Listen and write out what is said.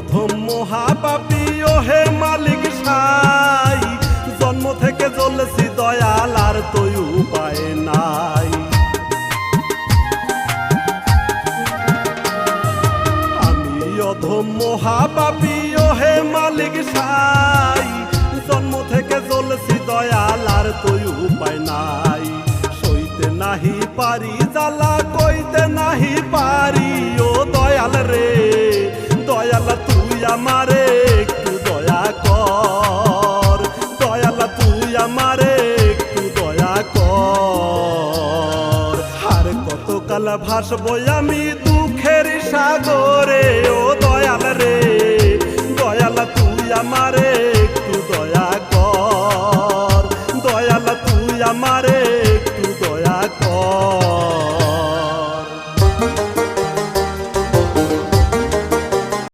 অধম মহাপাপী ও হে মালিক সাই। জন্ম থেকে জ্বলেছি দয়াল, আর তুই উপায় নাই। আমি অধম মহাপাপী ও হে মালিক সাই। জন্ম থেকে জ্বলেছি দয়াল, আর তুই উপায় নাই। সইতে নাহি পারি, জ্বালা কইতে নাহি পারি, ও দয়াল রে। দয়াল আমারে দয়া কর। দয়ালা দয়া আমি দুঃখের সাগরে, ও দয়াল রে। দয়ালা তুই আমার একটু দয়া কর। দয়ালা তুই আমার একটু দয়া কর।